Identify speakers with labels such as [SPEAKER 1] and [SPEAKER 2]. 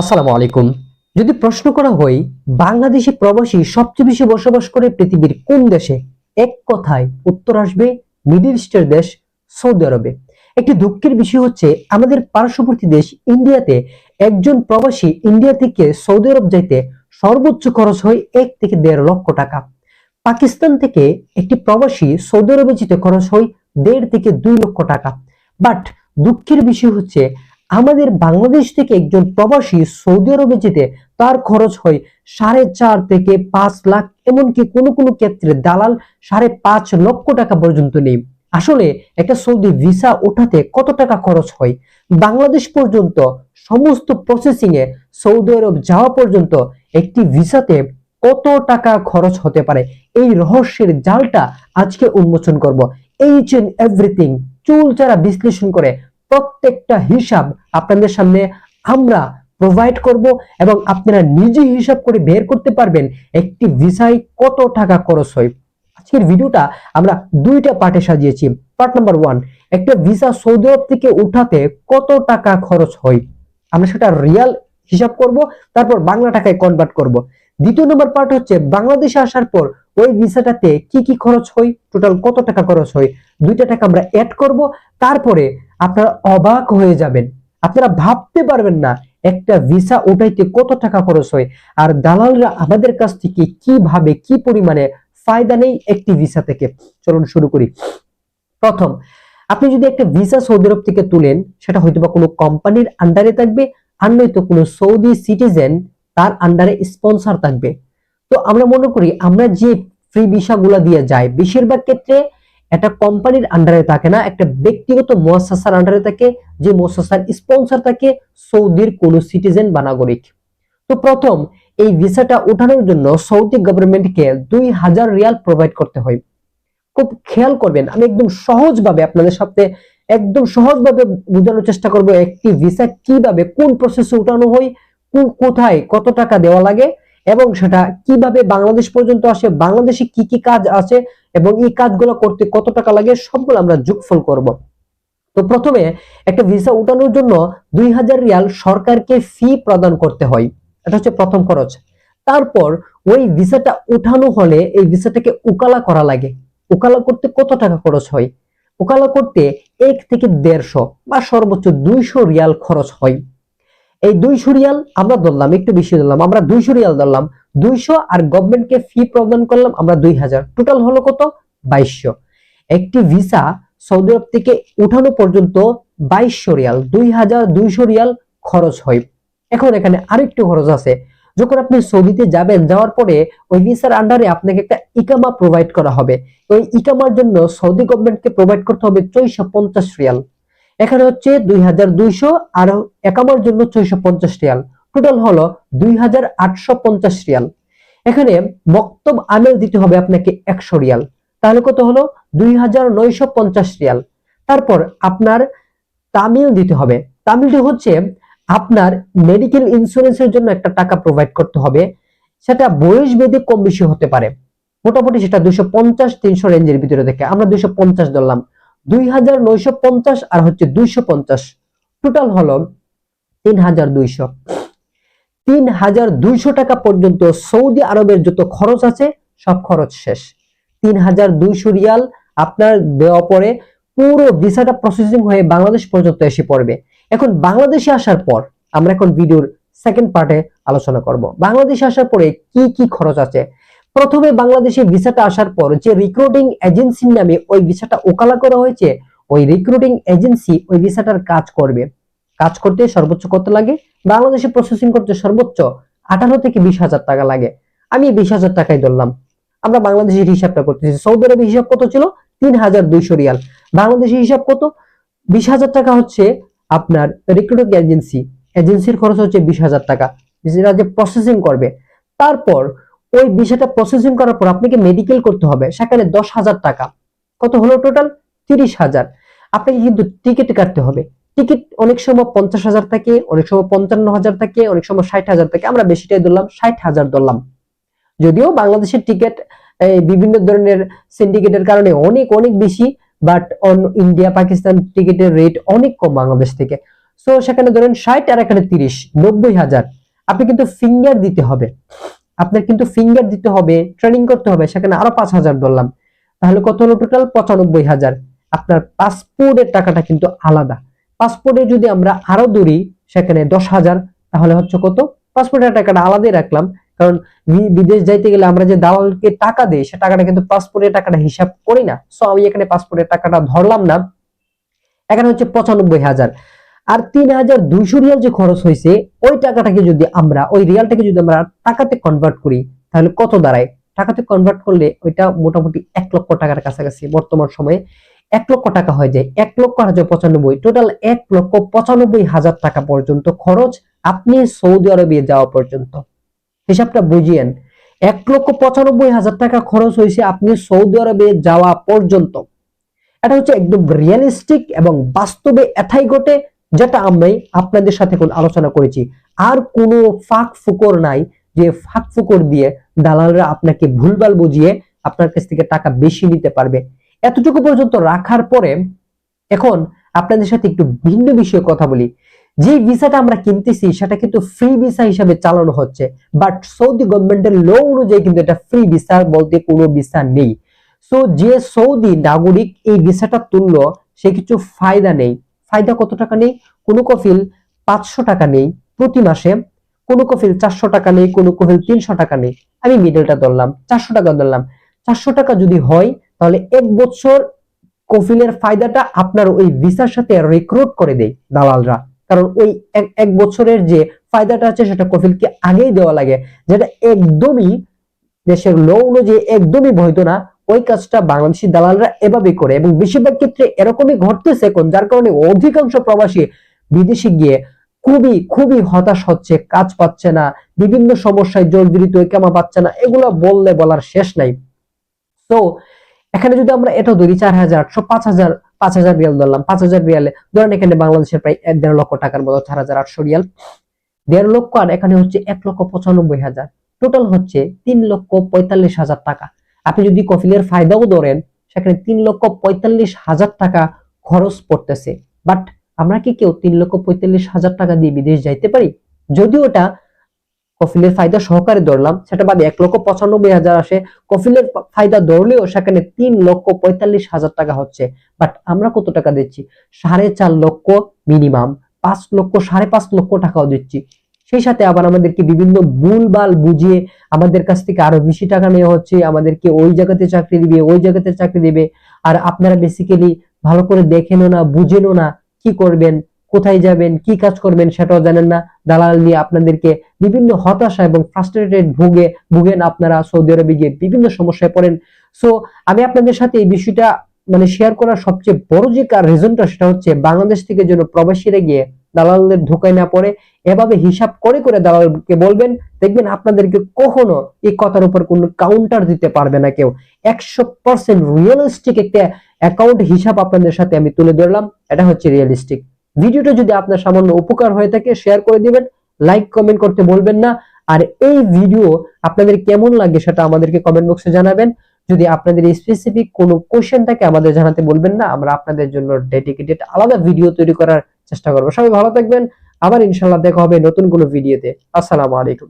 [SPEAKER 1] আসসালামু আলাইকুম। যদি প্রশ্ন করা হয়, বাংলাদেশি প্রবাসী সবচেয়ে বেশি বসবাস করে পৃথিবীর কোন দেশে? এক কথায় উত্তর আসবে, মিডিল ইস্টের দেশ সৌদি আরবে। একটি দুঃখের বিষয় হচ্ছে, আমাদের পার্শ্ববর্তী দেশ ইন্ডিয়াতে একজন প্রবাসী ইন্ডিয়া থেকে সৌদি আরব যাইতে সর্বোচ্চ খরচ হয় এক থেকে দেড় লক্ষ টাকা। পাকিস্তান থেকে একটি প্রবাসী সৌদি আরবে যেতে খরচ হয় দেড় থেকে দুই লক্ষ টাকা। বাট দুঃখের বিষয় হচ্ছে আমাদের বাংলাদেশ থেকে একজন প্রবাসী সৌদি আরবে যেতে তার খরচ হয় সাড়ে চার থেকে পাঁচ লাখ, এমনকি কোনো কোনো ক্ষেত্রে দালাল সাড়ে পাঁচ লক্ষ টাকা পর্যন্ত নেই। আসলে একটা সৌদি ভিসা ওঠাতে কত টাকা খরচ হয়? বাংলাদেশ পর্যন্ত সমস্ত প্রসেসিং এ সৌদি আরব যাওয়া পর্যন্ত একটি ভিসাতে কত টাকা খরচ হতে পারে? এই রহস্যের জালটা আজকে উন্মোচন করব। এইচ এন্ড এভরিথিং চুল যারা বিশ্লেষণ করে প্রত্যেকটা হিসাব আপনাদের সামনে আমরা প্রোভাইড করব এবং আপনারা নিজে হিসাব করে বের করতে পারবেন একটি ভিসায় কত টাকা খরচ হয়। আজকের ভিডিওটা আমরা দুইটা পার্টে সাজিয়েছি। পার্ট নাম্বার ওয়ান একটা ভিসা সৌদি আরব থেকে উঠাতে কত টাকা খরচ হয়? আমরা সেটা রিয়াল হিসাব করব, তারপর বাংলা টাকায় কনভার্ট করব। দ্বিতীয় নম্বর পার্ট হচ্ছে বাংলাদেশে আসার পর ওই ভিসাটাতে কি কি খরচ হয়? টোটাল কত টাকা খরচ হয়? দুইটা টাকা আমরা অ্যাড করব, তারপরে আপনারা অবাক হয়ে যাবেন। আপনারা ভাবতে পারবেন না একটা ভিসা ওঠাইতে কত টাকা খরচ হয় আর দালালরা আমাদের কাছ থেকে কীভাবে, কি পরিমাণে ফায়দা নেই একটি ভিসা থেকে। চলুন শুরু করি। প্রথম, আপনি যদি একটা ভিসা সৌদি আরব থেকে তুলেন, সেটা হয়তো বা কোনো কোম্পানির আন্ডারে থাকবে, আর নয়তো কোনো সৌদি সিটিজেন তার আন্ডারে স্পন্সর থাকবে। তো আমরা মনে করি, আমরা যে ফ্রি ভিসাগুলো দিয়ে যাই, বেশিরভাগ ক্ষেত্রে একটা কোম্পানির আন্ডারে থাকে না, একটা ব্যক্তিগত মোয়াসাসার আন্ডারে থাকে, যে মোয়াসাসার স্পন্সর থাকে সৌদির কোন সিটিজেন বা নাগরিক। তো প্রথম, এই ভিসাটা ওঠানোর জন্য সৌদি গভর্নমেন্টকে দুই হাজার রিয়াল প্রোভাইড করতে হয়। খুব খেয়াল করবেন, আমি একদম সহজভাবে আপনাদের সাথে একদম সহজভাবে বোঝানোর চেষ্টা করব একটি ভিসা কীভাবে, কোন প্রসেসে উঠানো হয় কোথায়, কত টাকা দেওয়া লাগে এবং সেটা কীভাবে বাংলাদেশ পর্যন্ত আসে, বাংলাদেশে কি কি কাজ আছে এবং এই কাজগুলো করতে কত টাকা লাগে, সবগুলো আমরা যোগফল করব। তো প্রথমে একটা ভিসা উঠানোর জন্য দুই হাজার রিয়াল সরকারকে ফি প্রদান করতে হয়। এটা হচ্ছে প্রথম খরচ। তারপর ওই ভিসাটা উঠানো হলে এই ভিসাটাকে উকালা করা লাগে। উকালা করতে কত টাকা খরচ হয়? উকালা করতে এক থেকে দেড়শো বা সর্বোচ্চ দুইশো রিয়াল খরচ হয়। এই দুইশো রিয়াল আমরা ধরলাম, একটু বেশি ধরলাম, আমরা দুইশো রিয়াল ধরলাম, দুইশো আর গভর্নমেন্টকে ফি প্রদান করলাম আমরা দুই হাজার। টোটাল হলো কত? বাইশশো। একটি ভিসা সৌদি আরব থেকে উঠানো পর্যন্ত বাইশশো রিয়াল, দুই হাজার দুইশো রিয়াল খরচ হয়। এখন এখানে আরেকটু খরচ আছে। যখন আপনি সৌদিতে যাবেন, যাওয়ার পরে ওই ভিসার আন্ডারে আপনাকে একটা ইকামা প্রোভাইড করা হবে। ওই ইকামার জন্য সৌদি গভর্নমেন্টকে প্রোভাইড করতে হবে চৌশো পঞ্চাশ রিয়াল। এখানে হচ্ছে দুই হাজার দুইশো আর একামার জন্য ছয়শো পঞ্চাশ রিয়াল। টোটাল হলো দুই হাজার আটশো পঞ্চাশ রিয়াল। এখানে বক্তব আমেল দিতে হবে আপনাকে একশো রিয়াল। তাহলে কত হলো? দুই হাজার নয়শো পঞ্চাশ রিয়াল। তারপর আপনার তামিল দিতে হবে। তামিলটি হচ্ছে আপনার মেডিকেল ইন্স্যুরেন্সের জন্য একটা টাকা প্রোভাইড করতে হবে। সেটা বয়স বেদে কম বেশি হতে পারে। মোটামুটি সেটা দুইশো পঞ্চাশ, তিনশো রেঞ্জের ভিতরে থেকে আমরা দুইশো পঞ্চাশ ধরলাম। দুই হাজার নয়শো পঞ্চাশ আর হচ্ছে দুইশো পঞ্চাশ। টোটাল হলো তিন হাজার দুইশো। তিন হাজার দুইশো টাকা পর্যন্ত সৌদি আরবের যত খরচ আছে, সব খরচ শেষ। তিন হাজার দুইশো রিয়াল আপনার দেওয়া পরে পুরো ভিসাটা প্রসেসিং হয়ে বাংলাদেশ পর্যন্ত এসে পড়বে। এখন বাংলাদেশে আসার পর আমরা এখন ভিডিওর সেকেন্ড পার্টে আলোচনা করব। বাংলাদেশে আসার পরে কি কি খরচ আছে প্রথমে বাংলাদেশে ভিসাটা আসার পর যে রিক্রুটিং এজেন্সির নামে ওই ভিসাটা ওকালা করা হয়েছে, ওই রিক্রুটিং এজেন্সি ওই ভিসাটার কাজ করবে। কাজ করতে সর্বোচ্চ কত লাগে? বাংলাদেশে প্রসেসিং করতে সর্বোচ্চ আঠারো থেকে বিশ হাজার টাকা লাগে। আমি বিশ হাজার টাকায় ধরলাম। আমরা বাংলাদেশের হিসাবটা করতেছি। সৌদি আরবের হিসাব কত ছিল? তিন হাজার দুইশো রিয়াল। বাংলাদেশের হিসাব কত? বিশ হাজার টাকা হচ্ছে আপনার রিক্রুটিং এজেন্সি এজেন্সির খরচ হচ্ছে বিশ হাজার টাকা। যে প্রসেসিং করবে। তারপর ওই বিষয়টা প্রসেসিং করার পর আপনাকে মেডিকেল করতে হবে। সেখানে দশ হাজার টাকা। কত হলো টোটাল তিরিশ হাজার। আপনাকে কিন্তু টিকিট কাটতে হবে। টিকিট অনেক সময় পঞ্চাশ হাজার থাকে, অনেক সময় পঞ্চান্ন হাজার থাকে, অনেক সময় ষাট হাজার থাকে। আমরা বেশিটাই ধরলাম, ষাট হাজার ধরলাম। যদিও বাংলাদেশের টিকিট বিভিন্ন ধরনের সিন্ডিকেটের কারণে অনেক অনেক বেশি বাট অন ইন্ডিয়া পাকিস্তান টিকিটের রেট অনেক কম বাংলাদেশ থেকে। সো সেখানে ধরেন ষাট আর এখানে তিরিশ, নব্বই হাজার। আপনি কিন্তু ফিঙ্গার দিতে হবে। আপনার কিন্তু ফিঙ্গার দিতে হবে ট্রেনিং করতে হবে, সেখানে আরও পাঁচ হাজার ধরলাম। তাহলে কত হলো টোটাল পঁচানব্বই হাজার। আপনার পাসপোর্টের টাকাটা কিন্তু আলাদা। পাসপোর্টে যদি আমরা আরও দৌড়ি সেখানে দশ হাজার, তাহলে হচ্ছে কত? পাসপোর্টের টাকাটা আলাদাই রাখলাম। কারণ বিদেশ যাইতে গেলে আমরা যে দালালকে টাকা দেই, সে টাকাটা কিন্তু পাসপোর্টের টাকাটা হিসাব করি না। সো আমি এখানে পাসপোর্টের টাকাটা ধরলাম না। এখানে হচ্ছে পঁচানব্বই হাজার। আর তিন হাজার দুইশো রিয়াল যে খরচ হয়েছে, ওই টাকাটাকে যদি আমরা, ওই রিয়ালটাকে যদি আমরা টাকাতে কনভার্ট করি, তাহলে কত দাঁড়ায়? টাকাতে কনভার্ট করলে ওইটা মোটামুটি এক লক্ষ টাকার কাছাকাছি বর্তমান সময়ে। এক লক্ষ টাকা হয়ে যায়, এক লক্ষ হাজার পঁচানব্বই। টোটাল এক লক্ষ পঁচানব্বই হাজার টাকা পর্যন্ত খরচ আপনি সৌদি আরবে যাওয়া পর্যন্ত। হিসাবটা বুঝিয়েন। এক লক্ষ পঁচানব্বই হাজার টাকা খরচ হয়েছে আপনি সৌদি আরবে যাওয়া পর্যন্ত। এটা হচ্ছে একদম রিয়েলিস্টিক এবং বাস্তবে এথাই ঘটে যেটা আমি আপনাদের সাথে আলোচনা করেছি। আর কোনো ফাঁক ফুকর নাই যে ফাঁক ফুকর দিয়ে দালালরা আপনাকে ভুলভাল বুঝিয়ে আপনার কাছ থেকে টাকা বেশি নিতে পারবে। এতটুকু পর্যন্ত রাখার পরে এখন আপনাদের সাথে একটু ভিন্ন বিষয়ে কথা বলি। যে ভিসাটা আমরা কিনতেছি, সেটা কিন্তু ফ্রি ভিসা হিসাবে চালানো হচ্ছে। বাট সৌদি গভর্নমেন্টের ল অনুযায়ী কিন্তু এটা ফ্রি ভিসা বলতে কোনো ভিসা নেই। সো যে সৌদি নাগরিক এই ভিসাটা তুললো, সে কিছু ফায়দা নেই। ফায়দা কত টাকা নেই? কোনো কফিল পাঁচশো টাকা নেই প্রতি মাসে, কোনো কফিল চারশো টাকা নেই, কোনো কফিল তিনশো টাকা নেই। আমি মিডলটা ধরলাম, চারশো টাকা ধরলাম। চারশো টাকা যদি হয়, তাহলে এক বছর কফিলের ফায়দাটা আপনার ওই ভিসার সাথে রিক্রুট করে দেয় দালালরা। কারণ ওই এক- বছরের যে ফায়দাটা আছে, সেটা কফিলকে আগেই দেওয়া লাগে। যেটা একদমই দেশের ল অনুযায়ী একদমই বৈধ না ওই কাজটা বাংলাদেশি দালালরা এভাবে করে এবং বেশিরভাগ ক্ষেত্রে এরকমই ঘটতেছে এখন, যার কারণে অধিকাংশ প্রবাসী বিদেশে গিয়ে খুবই খুবই হতাশ হচ্ছে, কাজ পাচ্ছে না, বিভিন্ন সমস্যায় জর্জরিত কেমা পাচ্ছে না, এগুলো বললে বলার শেষ নাই। তো এখানে যদি আমরা এটা ধরি, চার হাজার আটশো পাঁচ হাজার পাঁচ হাজার রিয়াল ধরলাম, পাঁচ হাজার রিয়ালে, ধরেন এখানে বাংলাদেশের প্রায় এক দেড় লক্ষ টাকার মতো, চার হাজার আটশো রিয়াল। দেড় লক্ষ আর এখানে হচ্ছে এক লক্ষ পঁচানব্বই হাজার। টোটাল হচ্ছে তিন লক্ষ পঁয়তাল্লিশ হাজার টাকা। আপনি যদি কফিলের ফায়দাও ধরেন, সেখানে তিন লক্ষ পঁয়তাল্লিশ হাজার টাকা খরচ পড়তেছে। বাট আমরা কি কেউ তিন লক্ষ পঁয়তাল্লিশ হাজার টাকা দিয়ে বিদেশ যাইতে পারি? যদিও ওটা কফিলের ফায়দা সহকারে ধরলাম, সেটা বাদে এক লক্ষ পঁচানব্বই হাজার আসে। কফিলের ফায়দা ধরলেও সেখানে তিন লক্ষ পঁয়তাল্লিশ হাজার টাকা হচ্ছে। বাট আমরা কত টাকা দিচ্ছি? সাড়ে চার লক্ষ মিনিমাম পাঁচ লক্ষ, সাড়ে পাঁচ লক্ষ টাকাও দিচ্ছি। সেই সাথে আবার আমাদেরকে বিভিন্ন ভুলভাল বুঝিয়ে আমাদের কাছ থেকে আরও বেশি টাকা নেওয়া হচ্ছে, আমাদেরকে ওই জায়গাতে চাকরি দিবে, ওই জায়গাতে চাকরি দিবে। আর আপনারা বেসিক্যালি ভালো করে দেখেনও না, বুঝেনও না কি করবেন, কোথায় যাবেন, কি কাজ করবেন সেটাও জানেন না। দালাল নিয়ে আপনাদেরকে বিভিন্ন হতাশা এবং ফ্রাস্ট্রেটেড ভুগে, ভুগেন আপনারা সৌদি আরবে গিয়ে বিভিন্ন সমস্যায় পড়েন। সো আমি আপনাদের সাথে এই বিষয়টা মানে শেয়ার করার সবচেয়ে বড় যে কার রিজনটা সেটা হচ্ছে বাংলাদেশ থেকে যেন প্রবাসীরা গিয়ে দালালদের ধোকায় না পড়ে, এভাবে হিসাব করে করে দালালকে বলবেন, দেখবেন আপনাদেরকে কখনো এই কথার উপর কোনো কাউন্টার দিতে পারবে না কেউ। একশো পার্সেন্ট রিয়েলিস্টিক একটা অ্যাকাউন্ট হিসাব আপনাদের সাথে আমি তুলে ধরলাম, এটা হচ্ছে রিয়েলিস্টিক ভিডিওটা যদি আপনার সামান্য উপকার হয়ে থাকে শেয়ার করে দিবেন লাইক কমেন্ট করতে বলবেন না। আর এই ভিডিও আপনাদের কেমন লাগে সেটা আমাদেরকে কমেন্ট বক্সে জানাবেন। যদি আপনাদের স্পেসিফিক কোনো কোশ্চেন থাকে আমাদের জানাতে বলবেন না, আমরা আপনাদের জন্য ডেডিকেটেড আলাদা ভিডিও তৈরি করার চেষ্টা করব। সবাই ভালো থাকবেন। আবার ইনশাল্লাহ দেখা হবে নতুন কোনো ভিডিওতে। আসসালামু আলাইকুম।